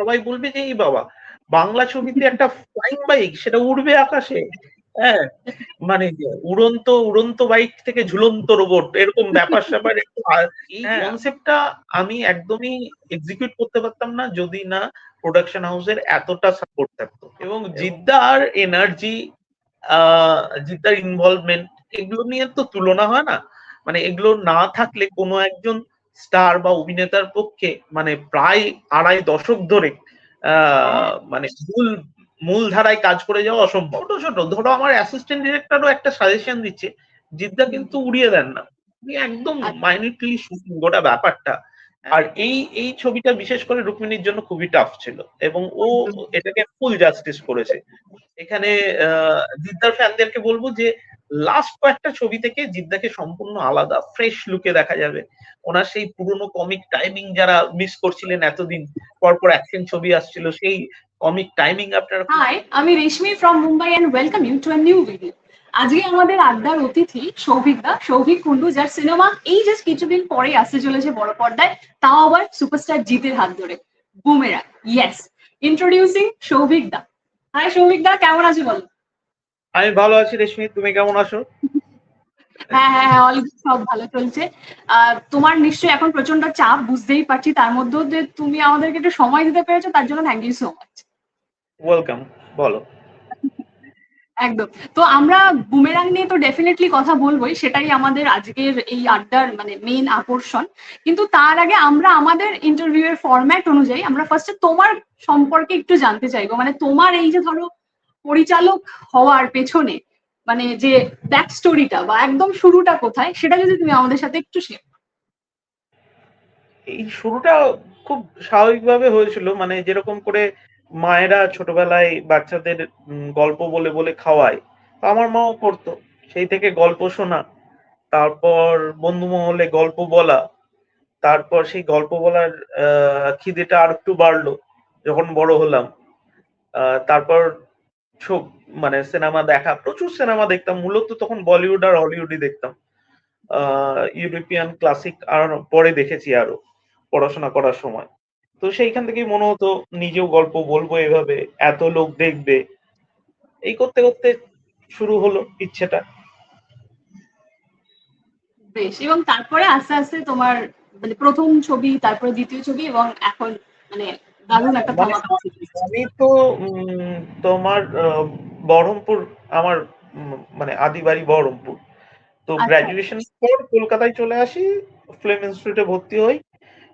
সবাই বলবে যে এই বাবা বাংলা ছবিতে একটা ফ্লাইং বাইক সেটা উড়বে আকাশে? হ্যাঁ মানে উড়ন্ত উড়ন্ত বাইক থেকে ঝুলন্ত রোবট এরকম ব্যাপার স্যাপার এই হ্যাঁ। কনসেপ্টটা আমি একদমই এক্সিকিউট করতে পারতাম না যদি না প্রোডাকশন হাউসের এতটা সাপোর্ট থাকতো। এবং জিদ্দার এনার্জি জিদ্দার ইনভলভমেন্ট এগুলো নিয়ে তো তুলনা হয় না। মানে এগুলো না থাকলে কোনো একজন স্টার বা অভিনেতার পক্ষে মানে প্রায় আড়াই দশক ধরে মানে মূল মূল ধারায় কাজ করে যাওয়া অসম্ভব। ছোট ছোট। ধরো আমার অ্যাসিস্ট্যান্ট ডিরেক্টরও একটা সাজেশন দিচ্ছে জিদ্দা কিন্তু উড়িয়ে দেন না। একদম মাইনিটলি গোটা ব্যাপারটা। আর এই এই ছবিটা বিশেষ করে রুক্মিণীর জন্য খুবই টাফ ছিল এবং ও এটাকে ফুল জাস্টিস করেছে। এখানে আহ, জিদ্দার ফ্যানদেরকে বলব যে লাস্ট কয়েকটা ছবি থেকে জিদ্দাকে সম্পূর্ণ আলাদা ফ্রেশ লুকে দেখা যাবে। ওনার সেই পুরনো কমিক টাইমিং যারা মিস করছিলেন এতদিন, পরপর অ্যাকশন ছবি আসছিল, সেই কমিক টাইমিং আপনারা হাই আমি Reshmi from Mumbai and welcome you to a new video আজকে আমাদের আড্ডার অতিথি সৌভিক দা। সৌভিক কুন্ডু যার সিনেমা এই জাস্ট কিছুদিন পরে আসতে চলেছে বড় পর্দায়, তাও আবার সুপারস্টার জিতের হাত ধরে। বুমেরা ইয়েস ইন্ট্রোডিউসিং সৌভিক দা। হাই সৌভিক দা, কেমন আছো বলো? আমি ভালো আছি রেশমি তুমি কেমন আছো? হ্যাঁ হ্যাঁ হ্যাঁ অল সব ভালো চলছে। তোমার নিশ্চয়ই এখন প্রচণ্ড চাপ বুঝতেই পারছি। তার মধ্যেও যে তুমি আমাদেরকে একটু সময় দিতে পেরেছ তার জন্য thank you so much welcome বলো। একদম। তো আমরা বুমেরাং নিয়ে তো ডেফিনেটলি কথা বলবোই সেটাই আমাদের আজকের এই আড্ডার মানে মেইন আকর্ষণ। কিন্তু তার আগে আমরা আমাদের ইন্টারভিউ এর ফরম্যাট অনুযায়ী আমরা ফার্স্টে তোমার সম্পর্কে একটু জানতে চাইব। মানে তোমার এই যে ধরো পরিচালক হওয়ার পেছনে মানে যে ব্যাক স্টোরিটা বা একদম শুরুটা কোথায়, সেটা যদি তুমি আমাদের সাথে একটু শেয়ার এই শুরুটা খুব স্বাভাবিকভাবে হয়েছিল মানে যেরকম করে মায়েরা ছোটবেলায় বাচ্চাদের গল্প বলে বলে খাওয়ায়, তো আমার মাও করতো, সেই থেকে গল্প শোনা, তারপর বন্ধু মহলে গল্প বলা, তারপর সেই গল্প বলার খিদেটা আর একটু বাড়লো, যখন বড় হলাম তারপর মানে সিনেমা দেখা প্রচুর সিনেমা দেখতাম। মূলত তখন বলিউড আর হলিউডই দেখতাম। ইউরোপিয়ান ক্লাসিক আর পরে দেখেছি আরও পড়াশোনা করার সময়। তো সেইখান থেকেই মনে হতো নিজেও গল্প বলব এভাবে এত লোক দেখবে। এই করতে করতে শুরু হলো ইচ্ছেটা। বেশ এবং তারপরে আস্তে আস্তে তোমার মানে প্রথম ছবি তারপরে দ্বিতীয় ছবি এবং এখন মানে দারুণ একটা মানে। আমি তো তোমার বহরমপুর আমার মানে আদি বাড়ি বহরমপুর তো আচ্ছা। গ্রাজুয়েশন পর কলকাতায় চলে আসি ফিল্ম ইনস্টিটিউটে ভর্তি হই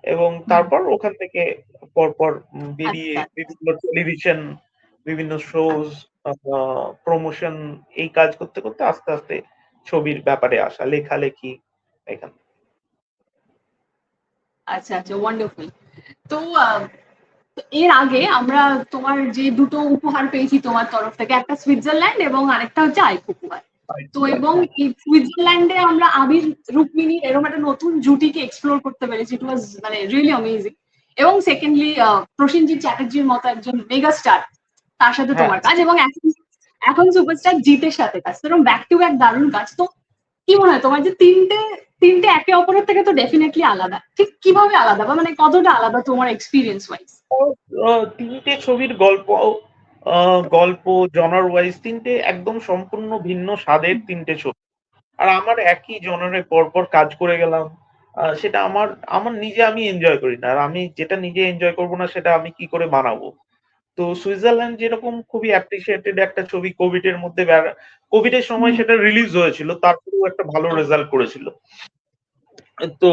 এবং তারপর ওখান থেকে পরপর বেরিয়ে আচ্ছা। বিভিন্ন টেলিভিশন বিভিন্ন শোজ প্রমোশন এই কাজ করতে করতে আস্তে আস্তে ছবির ব্যাপারে আসা লেখালেখি এখান আচ্ছা আচ্ছা ওয়ান্ডারফুল তো এর আগে আমরা তোমার যে দুটো উপহার পেয়েছি তোমার তরফ থেকে একটা সুইজারল্যান্ড এবং আরেকটা হচ্ছে আইক উপহার তো এবং এই সুইজারল্যান্ডে আমরা আবির রুক্মিণী এরকম একটা নতুন জুটিকে এক্সপ্লোর করতে পেরেছি। ইট ওয়াজ মানে রিয়েলি অ্যামেজিং এবং সেকেন্ডলি প্রসেনজিৎ চ্যাটার্জির মতো একজন মেগা স্টার তার সাথে হ্যাঁ। তোমার কাজ। এবং এখন এখন সুপারস্টার জিতের সাথে কাজ। তো ব্যাক টু ব্যাক দারুণ কাজ। তো কি মনে হয় তোমার যে তিনটে তিনটে একে অপরের থেকে তো ডেফিনেটলি আলাদা। ঠিক কীভাবে আলাদা? বা মানে কতটা আলাদা তোমার এক্সপিরিয়েন্স ওয়াইজ তিনটে ছবির গল্প গল্প জনার ওয়াইজ তিনটে একদম সম্পূর্ণ ভিন্ন স্বাদের তিনটে ছবি। আর আমার একই জনারে পরপর কাজ করে গেলাম। সেটা আমার আমার নিজে আমি এনজয় করি না। আর আমি যেটা নিজে এনজয় করব না, সেটা আমি কি করে বানাবো? তো সুইজারল্যান্ড যেরকম খুবই অ্যাপ্রিসিয়েটেড একটা ছবি কোভিড এর মধ্যে কোভিড এর সময় সেটা রিলিজ হয়েছিল তারপরেও একটা ভালো রেজাল্ট করেছিল। তো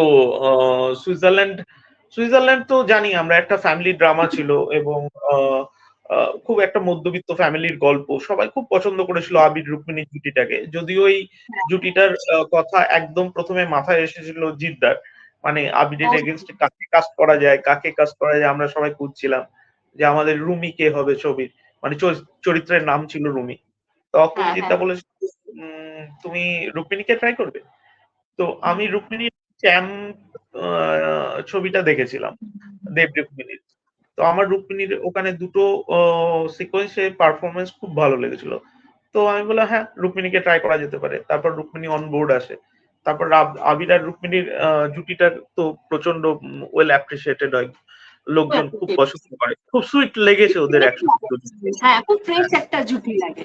সুইজারল্যান্ড সুইজারল্যান্ড তো জানি আমরা একটা ফ্যামিলি ড্রামা ছিল এবং খুব একটা মধ্যবিত্ত ফ্যামিলির গল্প। সবাই খুব পছন্দ করেছিল আবির রুক্মিণী জুটিটাকে। যদিও এই জুটিটার আহ, কথা একদম প্রথমে মাথায় এসেছিল জিদ্দার। মানে আবিরের. এগেনস্টে কাকে কাস্ট করা যায় কাকে কাস্ট করা যায় আমরা সবাই খুঁজছিলাম। যে আমাদের রুমি কে হবে ছবির? মানে চরিত- চরিত্রের নাম ছিল রুমি। তখন। বলেছিল উম, তুমি রুক্মিণীকে ট্রাই করবে? তো আমি রুক্মিণীর চ্যাম ছবিটা দেখেছিলাম দেব রুক্মিণীর। তো আমার রুক্মিণীর ওখানে দুটো সিকোয়েন্সে পারফরমেন্স খুব ভালো লেগেছিল। তো আমি বললাম হ্যাঁ রুক্মিণীকে ট্রাই করা যেতে পারে। তারপর রুক্মিণী অন বোর্ড আসে। তারপর আব- আবির আর রুক্মিণীর জুটিটা তো প্রচণ্ড ওয়েল অ্যাপ্রিসিয়েটেড হয়। লোকজন খুব পছন্দ করে। খুব সুইট লেগেছে ওদের একসাথে হ্যাঁ খুব ফ্রেশ একটা জুটি লাগে।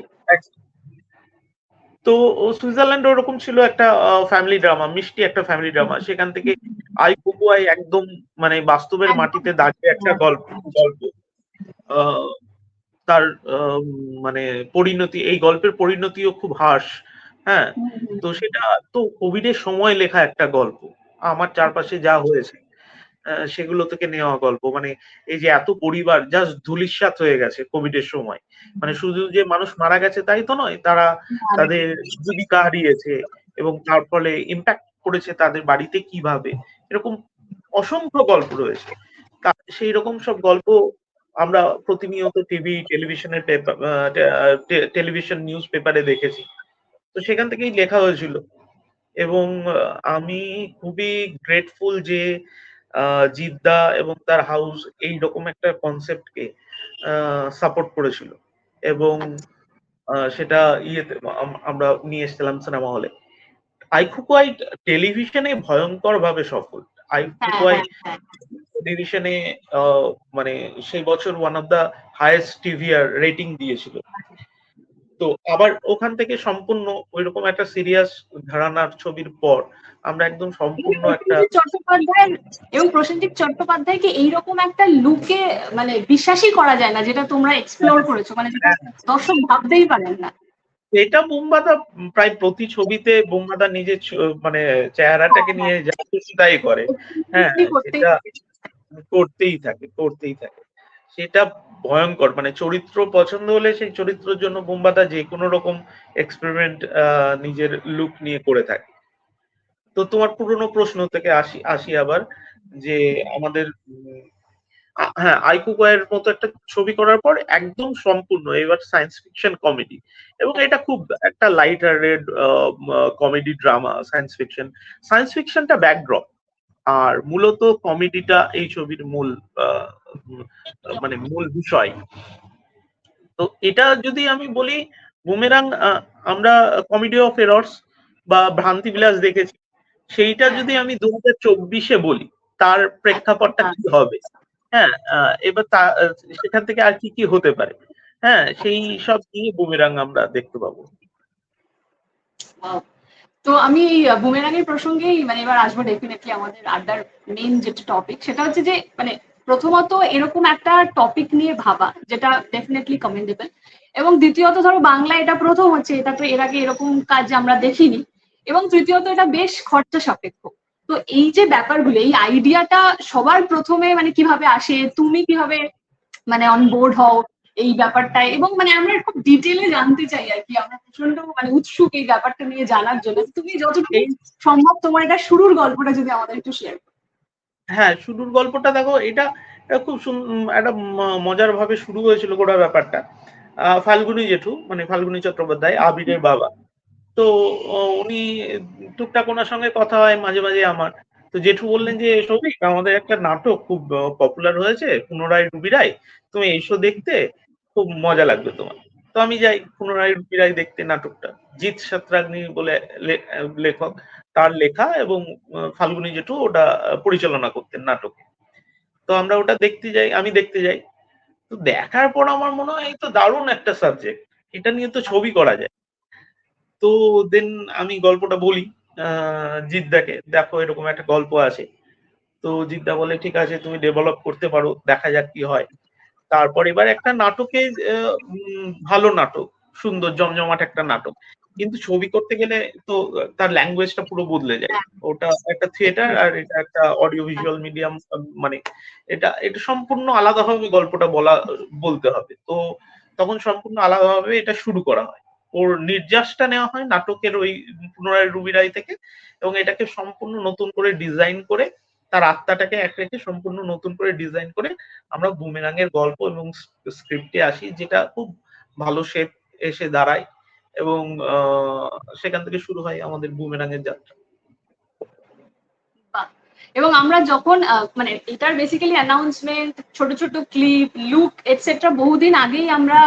তো সুইজারল্যান্ড ওরকম ছিল একটা ফ্যামিলি ড্রামা মিষ্টি একটা ফ্যামিলি ড্রামা সেখান থেকে আই কুকুয়াই একদম মানে বাস্তবের মাটিতে দাঁড়িয়ে একটা গল্প গল্প। আহ, তার মানে পরিণতি এই গল্পের পরিণতিও খুব হার্শ হ্যাঁ তো সেটা তো কোভিড এর সময় লেখা একটা গল্প। আমার চারপাশে যা হয়েছে। সেগুলো থেকে নেওয়া গল্প। মানে এই যে এত পরিবার জাস্ট ধুলিস্বাত হয়ে গেছে কোভিড এর সময়। মানে শুধু যে মানুষ মারা গেছে তাই তো নয় তারা তাদের জীবিকা হারিয়েছে এবং তার ফলে ইম্প্যাক্ট করেছে তাদের বাড়িতে কীভাবে। এরকম অসংখ্য গল্প রয়েছে। তা সেই রকম সব গল্প আমরা প্রতিনিয়ত টিভি টেলিভিশনের পেপার টেলিভিশন নিউজ পেপারে দেখেছি। তো সেখান থেকেই লেখা হয়েছিল। এবং আমি খুবই গ্রেটফুল যে জিদ্দা এবং তার হাউস এই রকম একটা কনসেপ্টকে সাপোর্ট করেছিল। এবং আহ, সেটা ইয়েতে আমরা নিয়ে এসেছিলাম সিনেমা হলে আইকুকুয়াই টেলিভিশনে ভয়ঙ্কর ভাবে সফল। হ্যাঁ আইকুকুয়াই হ্যাঁ। টেলিভিশনে আহ, মানে সেই বছর one of the highest TVR rating দিয়েছিল। তো আবার ওখান থেকে সম্পূর্ণ ওইরকম একটা সিরিয়াস ঘরানার ছবির পর আমরা একদম সম্পূর্ণ একটা প্রসেনজিৎ চট্টোপাধ্যায়ের এবং প্রসেনজিৎ চট্টোপাধ্যায়কে এইরকম একটা লুকে মানে বিশ্বাসই করা যায় না যেটা তোমরা এক্সপ্লোর করেছ মানে দর্শক ভাবতেই পারেন না। এটা বোমবাদা প্রায় প্রতি ছবিতে বোমবাদা নিজের মানে চেহারাটাকে নিয়ে যা খুশি তাই করে। হ্যাঁ করতেই করতেই থাকে করতেই থাকে। সেটা ভয়ঙ্কর মানে চরিত্র পছন্দ হলে সেই চরিত্রের জন্য বোমবাদা যে কোনো রকম এক্সপেরিমেন্ট নিজের লুক নিয়ে করে থাকে। তো তোমার পুরনো প্রশ্ন থেকে আসি আসি আবার যে আমাদের হ্যাঁ আইকুকয়ের মতো একটা ছবি করার পর একদম সম্পূর্ণ এবার সায়েন্স ফিকশন কমেডি এবং এটা খুব একটা light hearted comedy drama science fiction science ফিকশনটা backdrop আর মূলত কমেডিটা এই ছবির মূল মানে মূল বিষয়। তো এটা যদি আমি বলি, বুমেরাং আমরা কমেডি অফ এরর্স বা ভ্রান্তি বিলাস দেখেছি। সেইটা যদি আমি দু হাজার চব্বিশে বলি তার প্রেক্ষাপটটা কি হবে? হ্যাঁ এবার তা সেখান থেকে আর কি কি হতে পারে? হ্যাঁ সেই সব নিয়ে বুমেরাং আমরা দেখতে পাবো. তো আমি বুমেরাং এর প্রসঙ্গেই মানে এবার আসব ডেফিনেটলি আমাদের আড্ডার মেইন যেটা টপিক সেটা হচ্ছে যে মানে প্রথমত এরকম একটা টপিক নিয়ে ভাবা যেটা ডেফিনেটলি কমেন্ডেবল এবং দ্বিতীয়ত ধরো বাংলা এটা প্রথম হচ্ছে এটা তো এর আগে এরকম কাজ আমরা দেখিনি। এবং তৃতীয়ত এটা বেশ খরচা সাপেক্ষ তো এই যে ব্যাপারগুলো এই আইডিয়াটা সবার প্রথমে মানে কীভাবে আসে তুমি কীভাবে মানে অন বোর্ড হও এই ব্যাপারটায়? এবং মানে আমরা খুব ডিটেলে জানতে চাই আর কি আমরা প্রচণ্ড মানে উৎসুক এই ব্যাপারটা নিয়ে জানার জন্য। তুমি যতটুকু সম্ভব তোমার এটা শুরুর গল্পটা যদি আমাদের একটু শেয়ার হ্যাঁ শুরুর গল্পটা দেখো এটা খুব একটা মজার ভাবে শুরু হয়েছিল গোটা ব্যাপারটা। আহ, ফাল্গুনী জেঠু মানে ফাল্গুনি চট্টোপাধ্যায় আবিরের বাবা। তো উনি টুকটাক ওনার সঙ্গে কথা হয় মাঝে মাঝে আমার। তো জেঠু বললেন যে সৌভিক আমাদের একটা নাটক খুব পপুলার হয়েছে, পুনরায় রুবিরাই তুমি এসো দেখতে, খুব মজা লাগবে তোমার। তো আমি যাই, পুনরায় রুবিরাই দেখতে নাটকটা। জিৎ সাতরাগ্নি বলে লেখক, তার লেখা এবং ফাল্গুনি জেঠু ওটা পরিচালনা করতেন নাটকে। তো আমরা ওটা দেখতে যাই, আমি দেখতে যাই। তো দেখার পর আমার মনে হয় তো দারুণ একটা সাবজেক্ট এটা নিয়ে তো ছবি করা যায়। তো দেন আমি গল্পটা বলি জিদ্দাকে। দেখো, এরকম একটা গল্প আছে। তো জিদ্দা বলে, ঠিক আছে, তুমি ডেভেলপ করতে পারো, দেখা যাক কি হয়। তারপর এবার একটা নাটকে ভালো নাটক, সুন্দর, জমজমাট একটা নাটক। কিন্তু ছবি করতে গেলে তো তার ল্যাঙ্গুয়েজটা পুরো বদলে যায়। ওটা একটা থিয়েটার আর এটা একটা অডিও ভিজুয়াল মিডিয়াম মানে এটা এটা সম্পূর্ণ আলাদাভাবে গল্পটা বলা, বলতে হবে। তো তখন সম্পূর্ণ আলাদাভাবে এটা শুরু করা হয়। ওর নির্যাসটা নেওয়া হয় নাটকের ওই পুনরায় রুবিরাই থেকে এবং এটাকে সম্পূর্ণ নতুন করে ডিজাইন করে তার আত্মাটাকে এক রেখে সম্পূর্ণ নতুন করে ডিজাইন করে আমরা বুমেরাঙের গল্প এবং স্ক্রিপ্টে আসি, যেটা খুব ভালো শেপ এসে দাঁড়ায় এবং সেখান থেকে শুরু হয় আমাদের বুমেরাঙের যাত্রা। এবং আমরা যখন মানে এটার বেসিক্যালি অ্যানাউন্সমেন্ট ছোট ছোট ক্লিপ লুক এটসেট্রা বহুদিন আগেই আমরা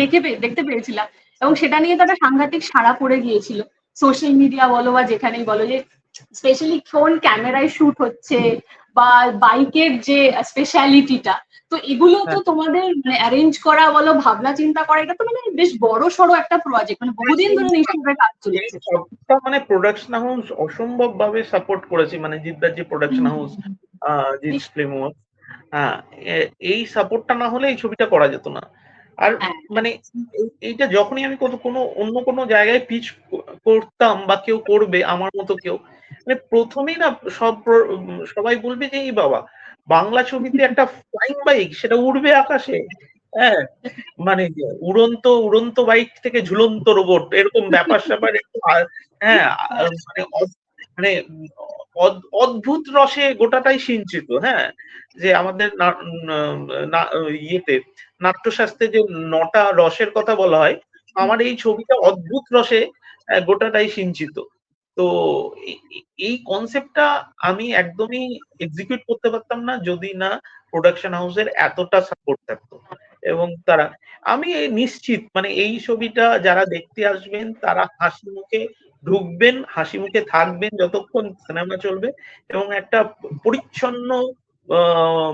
দেখে দেখতে পেয়েছিলাম। এবং সেটা নিয়ে তো একটা সাংঘাতিক সাড়া পড়ে গিয়েছিল। সোশ্যাল মিডিয়া বলো বা যেখানেই বলো যে স্পেশালি কোন ক্যামেরায় শুট হচ্ছে বা বাইকের যে স্পেশালিটিটা তো এগুলো তো হ্যাঁ। তোমাদের মানে অ্যারেঞ্জ করা বলো ভাবনা চিন্তা করা এটা তো মানে বেশ বড় সড়ো একটা প্রজেক্ট মানে বহুদিন ধরে নিশ্চয়ই কাজ চলেছে। সবটা মানে প্রোডাকশন হাউস অসম্ভব ভাবে সাপোর্ট করেছে মানে জিদ্দার যে প্রোডাকশন হাউস জিৎ ফিল্ম হ্যাঁ এই সাপোর্টটা না হলে এই ছবিটা করা যেত না। আর হ্যাঁ। মানে এইটা যখনই আমি কোনো কোনো অন্য কোনো জায়গায় পিচ করতাম বা কেউ করবে আমার মতো কেউ মানে প্রথমেই না সব সবাই বলবে যে এই বাবা বাংলা ছবিতে একটা ফ্লাইং বাইক সেটা উড়বে আকাশে হ্যাঁ মানে উড়ন্ত উড়ন্ত বাইক থেকে ঝুলন্ত রোবট এরকম ব্যাপার স্যাপার একটু হ্যাঁ মানে মানে অদ- অদ্ভুত রসে গোটাটাই সিঞ্চিত হ্যাঁ যে আমাদের ইয়েতে নাট্যশাস্ত্রে যে নটা রসের কথা বলা হয়, আমার এই ছবিটা অদ্ভুত রসে গোটাটাই সিঞ্চিত। তো এই- কনসেপ্টটা আমি একদমই এক্সিকিউট করতে পারতাম না যদি না প্রোডাকশন হাউসের এতটা সাপোর্ট থাকতো। এবং তারা, আমি নিশ্চিত মানে এই ছবিটা যারা দেখতে আসবেন, তারা হাসি মুখে ঢুকবেন, হাসি মুখে থাকবেন যতক্ষণ সিনেমা চলবে এবং একটা পরিচ্ছন্ন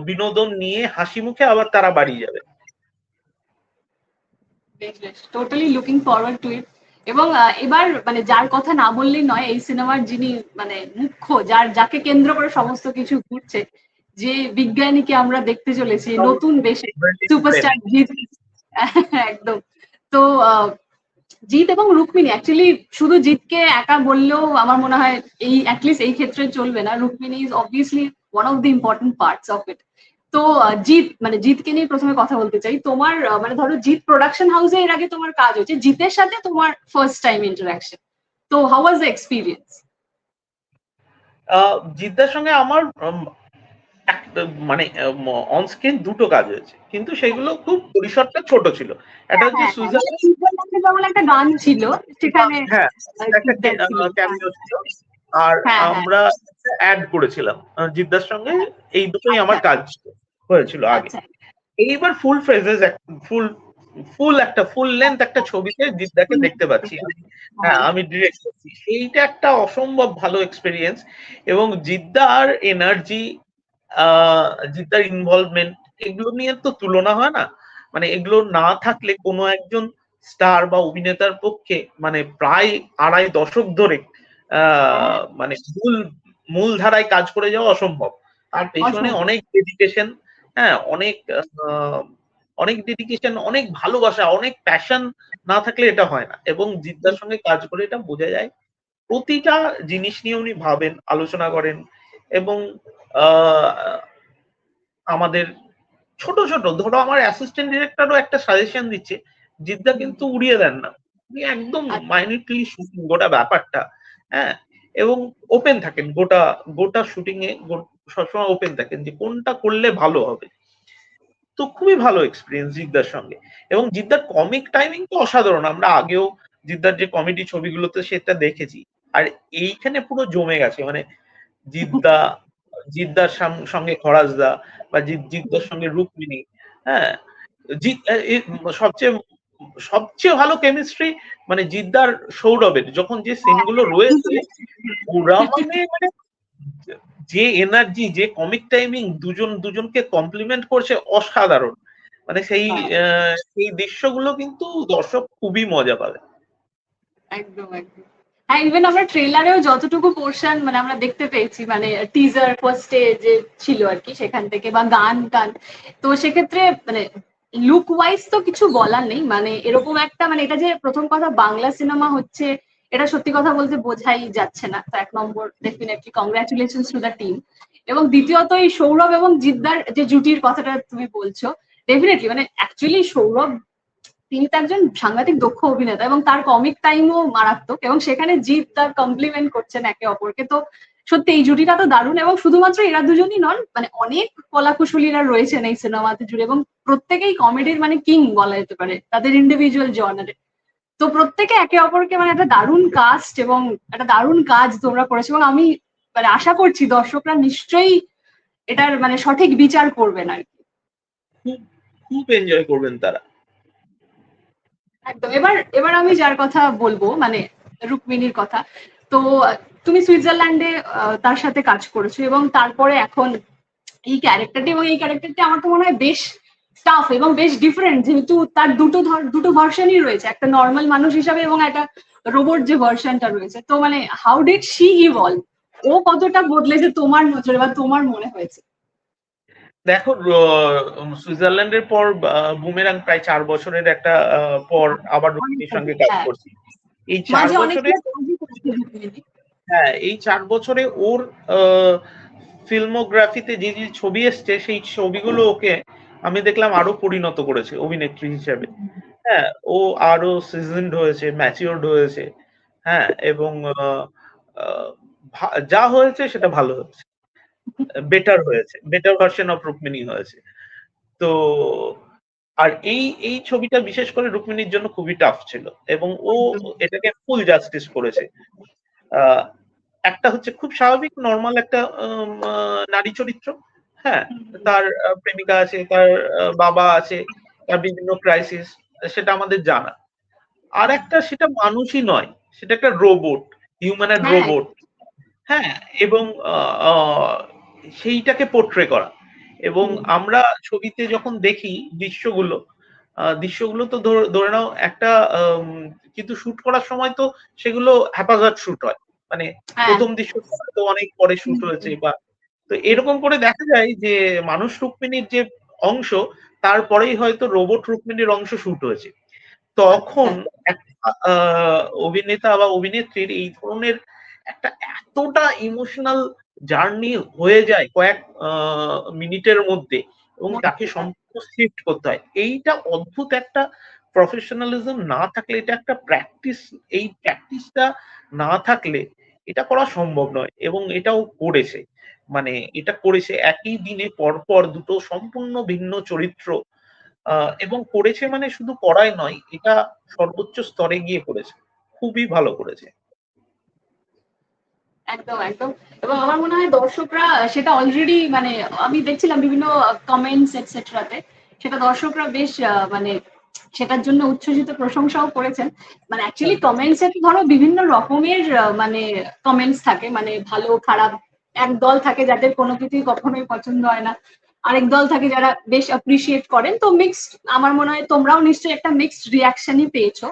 বিনোদন নিয়ে হাসি মুখে আবার তারা বাড়ি যাবে। Totally looking forward to it এবং এবার মানে যার কথা না বললেই নয় এই সিনেমার যিনি মানে মুখ্য যার যাকে কেন্দ্র করে সমস্ত কিছু ঘুরছে যে বিজ্ঞানীকে আমরা দেখতে চলেছি নতুন বেশে সুপারস্টার জিৎ। একদম। তো আহ, জিৎ এবং রুক্মিণী অ্যাকচুয়ালি শুধু জিৎকে একা বললেও আমার মনে হয় এই অ্যাটলিস্ট এই ক্ষেত্রে চলবে না। Rukmini is obviously one of the important parts of it তো জিৎ মানে জিৎকে নিয়ে প্রথমে কথা বলতে চাই। তোমার মানে ধরো জিৎ প্রোডাকশন হাউসে এর আগে তোমার কাজ হচ্ছে জিতের সাথে তোমার ফার্স্ট টাইম ইন্টারাকশন তো how was the experience ah, জিদ্দার সঙ্গে আমার মানে অনস্ক্রিন দুটো কাজ হয়েছে। কিন্তু সেগুলো খুব পরিসরটা ছোট ছিল। একটা হচ্ছে সুইজারল্যান্ড সুইজারল্যান্ডে যেমন একটা গান ছিল সেখানে হ্যাঁ ছিল। ছিল। আর হ্যাঁ, হ্যাঁ। আমরা অ্যাড করেছিলাম আহ, জিদ্দার সঙ্গে এই দুটোই আমার কাজ হয়েছিল আগে। আচ্ছা। এইবার ফুল ফ্রেজেস ফুল ফুল একটা ফুল লেন্থ একটা ছবিতে জিদ্দাকে দেখতে পাচ্ছি হ্যাঁ আমি ডিরেক্ট করছি। এইটা একটা অসম্ভব ভালো এক্সপিরিয়েন্স এবং জিদ্দার এনার্জি জিদ্দার ইনভলভমেন্ট এগুলো নিয়ে তো তুলনা হয় না। মানে এগুলো না থাকলে কোনো একজন স্টার বা অভিনেতার পক্ষে মানে প্রায় আড়াই দশক ধরে আহ, মানে মূল মূল ধারায় কাজ করে যাওয়া অসম্ভব। তার পেছনে। অনেক ডেডিকেশন হ্যাঁ অনেক আহ, অনেক ডেডিকেশন অনেক ভালোবাসা অনেক প্যাশন না থাকলে এটা হয় না। এবং জিদ্দার সঙ্গে কাজ করে এটা বোঝা যায়। প্রতিটা জিনিস নিয়ে উনি ভাবেন আলোচনা করেন এবং আহ, আমাদের ছোট ছোট ধরো আমার অ্যাসিস্ট্যান্ট ডিরেক্টরও একটা সাজেশন দিচ্ছে জিদ্দা কিন্তু উড়িয়ে দেন না। উনি একদম আচ্ছা। মাইনিটলি শুটিং গোটা ব্যাপারটা হ্যাঁ এবং ওপেন থাকেন গোটা গোটা শুটিং এ সবসময় ওপেন থাকেন যে কোনটা করলে ভালো হবে। তো খুবই ভালো এক্সপিরিয়েন্স জিদ্দার সঙ্গে। এবং জিদ্দার কমিক টাইমিং তো অসাধারণ। আমরা আগেও জিদ্দার যে কমেডি ছবিগুলোতে সেটা দেখেছি। আর এইখানে পুরো জমে গেছে। মানে জিদ্দা, জিদ্দার সঙ্গে খরাজদা বা জিদ- জিদ্দার সঙ্গে রুক্মিণী হ্যাঁ? সবচেয়ে সবচেয়ে ভালো কেমিস্ট্রি মানে জিদ্দার সৌরভের। যখন যে সিনগুলো রয়েছে ওরা মানে যে এনার্জি যে কমিক টাইমিং দুজন দুজনকে কমপ্লিমেন্ট করছে অসাধারণ। মানে সেই আহ, সেই দৃশ্যগুলো কিন্তু দর্শক খুবই মজা পাবে। একদম একদম। হ্যাঁ ইভেন আমরা ট্রেলারেও যতটুকু পোর্শন মানে আমরা দেখতে পেয়েছি মানে টিজার ফার্স্টে যে ছিল আর কি সেখান থেকে বা গান গান। তো সেক্ষেত্রে মানে লুক ওয়াইজ তো কিছু বলার নেই মানে এরকম একটা মানে এটা যে প্রথম কথা বাংলা সিনেমা হচ্ছে এটা সত্যি কথা বলতে বোঝাই যাচ্ছে না। তো এক নম্বর definitely congratulation to the team এবং দ্বিতীয়ত, এই সৌরভ এবং জিদ্দার যে জুটির কথাটা তুমি বলছো ডেফিনেটলি মানে অ্যাকচুয়ালি সৌরভ, তিনি তো একজন সাংঘাতিক দক্ষ অভিনেতা এবং তার কমিক টাইমও মারাত্মক এবং সেখানে জিৎ তার কমপ্লিমেন্ট করছেন একে অপরকে। তো সত্যি এই জুটিটা তো দারুণ এবং শুধুমাত্র এরা দুজনই নন মানে অনেক কলাকুশলীরা রয়েছেন এই সিনেমাতে জুড়ে এবং প্রত্যেকেই কমেডির মানে কিং বলা যেতে পারে, তাদের ইন্ডিভিজুয়াল জনারে তো প্রত্যেকে একে অপরকে মানে একটা দারুণ কাস্ট এবং একটা দারুণ কাজ তোমরা করেছ এবং আমি মানে আশা করছি দর্শকরা নিশ্চয়ই এটার মানে সঠিক বিচার করবেন আর কি। খুব খুব এনজয় করবেন তারা। একদম। এবার এবার আমি যার কথা বলব মানে রুক্মিণীর কথা। তো তুমি সুইজারল্যান্ডে তার সাথে কাজ করেছ এবং তারপরে এখন এই ক্যারেক্টারটি এবং এই ক্যারেক্টারটি আমার তো মনে হয় বেশ টাফ এবং বেশ ডিফারেন্ট যেহেতু তার দুটো দুটো ভার্সনই রয়েছে একটা নর্মাল মানুষ হিসাবে এবং একটা রোবট যে ভার্সনটা রয়েছে তো মানে হাউ ডিড শি ইভলভ ও কতটা বদলেছে তোমার নজরে বা তোমার মনে হয়েছে দেখো সুইজারল্যান্ডের পর বুমেরাং প্রায় চার বছরের একটা পর আবার রুক্মিণীর সঙ্গে কাজ হ্যাঁ। করছি এই চার বছরে। হ্যাঁ এই চার বছরে ওর ফিল্মোগ্রাফিতে যে যে ছবি এসছে সেই ছবিগুলো ওকে আমি দেখলাম আরও পরিণত করেছে অভিনেত্রী হিসেবে। হ্যাঁ ও আরও সিজনড হয়েছে ম্যাচিওর্ড হয়েছে হ্যাঁ এবং যা হয়েছে সেটা ভালো হয়েছে বেটার হয়েছে বেটার ভার্সন অফ রুক্মিণী হয়েছে। তো আর এই এই ছবিটা বিশেষ করে রুক্মিণীর জন্য খুবই টাফ ছিল এবং ও এটাকে ফুল জাস্টিস করেছে। আহ, একটা হচ্ছে খুব স্বাভাবিক নর্মাল একটা নারী চরিত্র হ্যাঁ তার প্রেমিকা আছে তার বাবা আছে তার বিভিন্ন ক্রাইসিস সেটা আমাদের জানা। আর একটা সেটা মানুষই নয় সেটা একটা রোবট হিউম্যান অ্যান্ড। রোবট হ্যাঁ এবং সেইটাকে পোট্রে করা। এবং আমরা ছবিতে যখন দেখি দৃশ্যগুলো আহ, দৃশ্যগুলো তো ধর- ধরে নাও একটা কিন্তু শুট করার সময় তো সেগুলো হ্যাপাজার্ড শুট হয়। মানে হ্যাঁ। প্রথম দৃশ্য তো অনেক পরে শুট হয়েছে বা তো এরকম করে দেখা যায় যে মানুষ রুক্মিণীর যে অংশ তারপরেই হয়তো রোবট রুক্মিণীর অংশ শুট হয়েছে। তখন আহ, অভিনেতা বা অভিনেত্রীর এই ধরনের একটা এতটা ইমোশনাল জার্নি হয়ে যায় কয়েক মিনিটের মধ্যে এবং তাকে সম্পূর্ণ শিফট করতে হয়। এইটা অদ্ভুত একটা প্রফেশনালিজম না থাকলে এটা একটা প্র্যাকটিস এই প্র্যাকটিসটা না থাকলে এটা করা সম্ভব নয় এবং এটাও করেছে। মানে এটা করেছে একই দিনে পরপর দুটো সম্পূর্ণ ভিন্ন চরিত্র এবং করেছে মানে শুধু করাই নয়, এটা সর্বোচ্চ স্তরে গিয়ে করেছে। খুবই ভালো করেছে। একদম একদম। এবং আমার মনে হয় দর্শকরা সেটা অলরেডি মানে আমি দেখছিলাম বিভিন্ন কমেন্টস এটসেট্রাতে সেটা দর্শকরা বেশ মানে সেটার জন্য উচ্ছ্বসিত প্রশংসাও করেছেন। মানে অ্যাকচুয়ালি কমেন্টস এ ধরো বিভিন্ন রকমের মানে কমেন্টস থাকে। মানে ভালো খারাপ এক দল থাকে যাদের কোনো কিছুই কখনোই পছন্দ হয় না। আরেক দল থাকে যারা বেশ অ্যাপ্রিসিয়েট করেন। তো মিক্সড আমার মনে হয় তোমরাও নিশ্চয়ই একটা মিক্সড রিয়াকশনই পেয়েছ।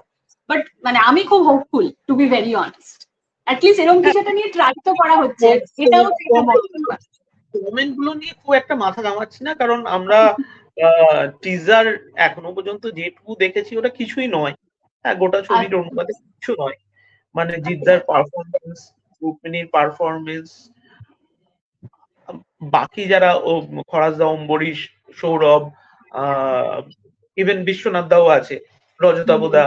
বাট মানে আমি খুব hopeful to be very honest at least এরকম কিছু একটা নিয়ে ট্রাই তো করা হচ্ছে। এটাও। কমেন্টগুলো নিয়ে খুব একটা মাথা ঘামাচ্ছি না। কারণ আমরা টিজার এখনও পর্যন্ত যেটুকু দেখেছি ওটা কিছুই নয়। হ্যাঁ গোটা ছবির আচ্ছা। অনুপাতে কিছু নয়। মানে জিদ্দার পারফরমেন্স রুক্মিণীর পারফরমেন্স বাকি যারা ও খরাজদা অম্বরীশ সৌরভ আহ ইভেন বিশ্বনাথ দাও আছে রজতাবদা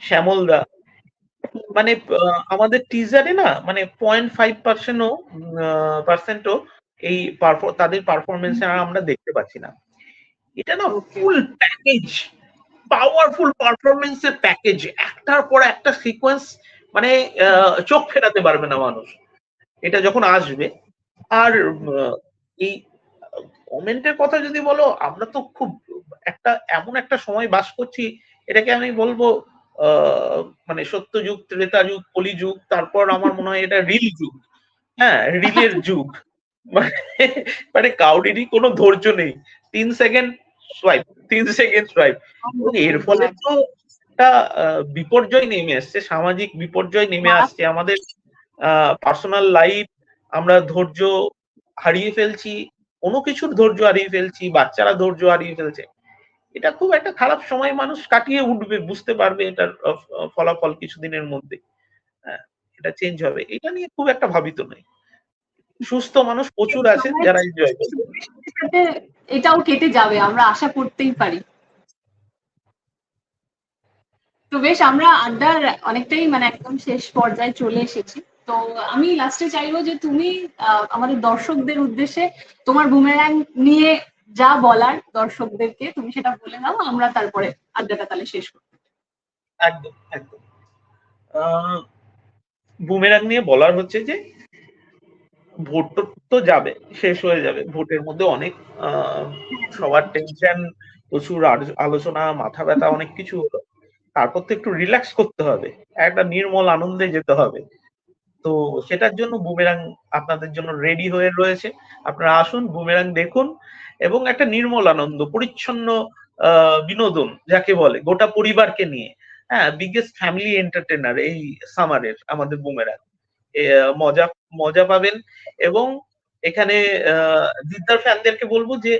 শ্যামল দা। মানে আমাদের টিজারে না মানে পয়েন্ট ফাইভ পার্সেন্টও পার্সেন্টও এই তাদের পারফরমেন্স আমরা দেখতে পাচ্ছি না। এটা না ফুল প্যাকেজ পাওয়ারফুল পারফরমেন্সের প্যাকেজ একটার পর একটা সিকোয়েন্স মানে চোখ ফেরাতে পারবে না মানুষ। এটা যখন আসবে আর এই কমেন্টের কথা যদি বলো আমরা তো খুব একটা এমন একটা সময় বাস করছি এটাকে আমি বলব আহ, মানে সত্য যুগ ত্রেতা যুগ কলি যুগ তারপর আমার মনে হয় এটা রিল যুগ। হ্যাঁ রিলের যুগ। মানে মানে কাউরিরই কোনো ধৈর্য নেই। তিন সেকেন্ড সোয়াইপ তিন সেকেন্ড সোয়াইপ এর ফলে তো একটা বিপর্যয় নেমে আসছে সামাজিক বিপর্যয় নেমে। আসছে। আমাদের পার্সোনাল লাইফ আমরা ধৈর্য হারিয়ে ফেলছি কোনো কিছুর ধৈর্য হারিয়ে ফেলছি বাচ্চারা ধৈর্য হারিয়ে ফেলছে। এটা খুব একটা খারাপ সময় মানুষ কাটিয়ে উঠবে বুঝতে পারবে এটার ফলাফল কিছুদিনের মধ্যে। হ্যাঁ এটা চেঞ্জ হবে। এটা নিয়ে খুব একটা ভাবিত নয় সুস্থ মানুষ প্রচুর আছে যারা এনজয় করবে এটাও কেটে যাবে, আমরা আশা করতেই পারি। তো বেশ, আমরা আড্ডার অনেকটাই মানে একদম শেষ পর্যায়ে চলে এসেছি। তো আমি লাস্টে চাইব যে তুমি আমাদের দর্শকদের উদ্দেশ্যে তোমার বুমেরাং নিয়ে যা বলার দর্শকদেরকে তুমি সেটা বলে দাও আমরা তারপরে আড্ডাটা তাহলে শেষ করব। একদম একদম। বুমেরাং নিয়ে বলার হচ্ছে যে ভোট তো- যাবে, শেষ হয়ে যাবে। ভোটের মধ্যে অনেক সবার টেনশন প্রচুর আলোচনা, মাথা ব্যথা, অনেক কিছু হলো। তারপর তো একটু রিল্যাক্স করতে হবে, একটা নির্মল আনন্দে যেতে হবে। তো সেটার জন্য বুমেরাং আপনাদের জন্য রেডি হয়ে রয়েছে। আপনারা আসুন বুমেরাং দেখুন এবং একটা নির্মল আনন্দ, পরিচ্ছন্ন বিনোদন, যাকে বলে, গোটা পরিবারকে নিয়ে। হ্যাঁ বিগেস্ট ফ্যামিলি এন্টারটেনার এই সামারের আমাদের বুমেরাং মজা মজা পাবেন এবং এখানে জিদ্দার ফ্যানদেরকে বলব যে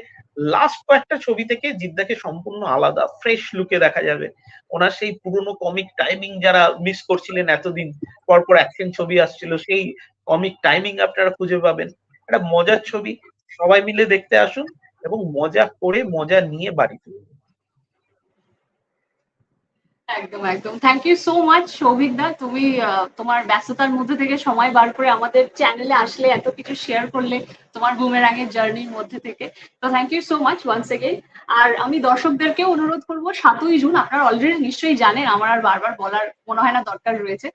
লাস্ট কয়েকটা ছবি থেকে জিদ্দাকে সম্পূর্ণ আলাদা ফ্রেশ লুকে দেখা যাবে। ওনার সেই পুরনো কমিক টাইমিং যারা মিস করছিলেন এতদিন পর পর অ্যাকশন ছবি আসছিল, সেই কমিক টাইমিং আপনারা খুঁজে পাবেন। একটা মজার ছবি, সবাই মিলে দেখতে আসুন এবং মজা করে মজা নিয়ে বাড়ি ফিরুন। একদম একদম। Thank you so much Souvik দা। তুমি তোমার ব্যস্ততার মধ্যে থেকে সময় বার করে আমাদের চ্যানেলে আসলে এত কিছু শেয়ার করলে তোমার বুমেরাঙের জার্নির মধ্যে থেকে। তো thank you so much once again আর আমি দর্শকদেরকে অনুরোধ করব সাতই জুন আপনারা অলরেডি নিশ্চয়ই জানেন আমার আর বারবার বলার মনে হয় না দরকার রয়েছে।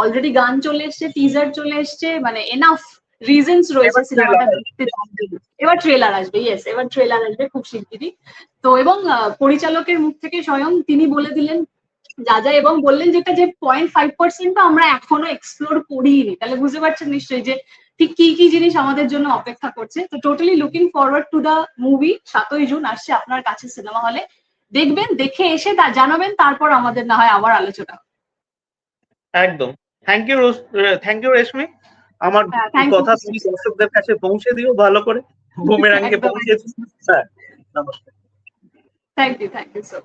অলরেডি গান চলে এসছে টিজার চলে এসছে মানে এনাফ রিজনস রয়েছে সিনেমাটা দেখতে এবার ট্রেলার আসবে ইয়েস এবার ট্রেলার আসবে খুব শিগগিরই। তো এবং পরিচালকের মুখ থেকে স্বয়ং তিনি বলে দিলেন যা যা এবং বললেন যেটা যে পয়েন্ট ফাইভ পার্সেন্ট আমরা এখনও এক্সপ্লোর করিনি। তাহলে বুঝতে পারছেন নিশ্চয়ই যে ঠিক কি কি জিনিস আমাদের জন্য অপেক্ষা করছে। তো totally looking forward to the movie সাতই জুন আসছে আপনার কাছে সিনেমা হলে দেখবেন দেখে এসে তা জানাবেন তারপর আমাদের না হয় আবার আলোচনা একদম। Thank you thank you Reshmi আমার হ্যাঁ. কথা তুমি দর্শকদের কাছে পৌঁছে দিও ভালো করে। একদম। পৌঁছে দিও। হ্যাঁ নমস্কার। Thank you thank you so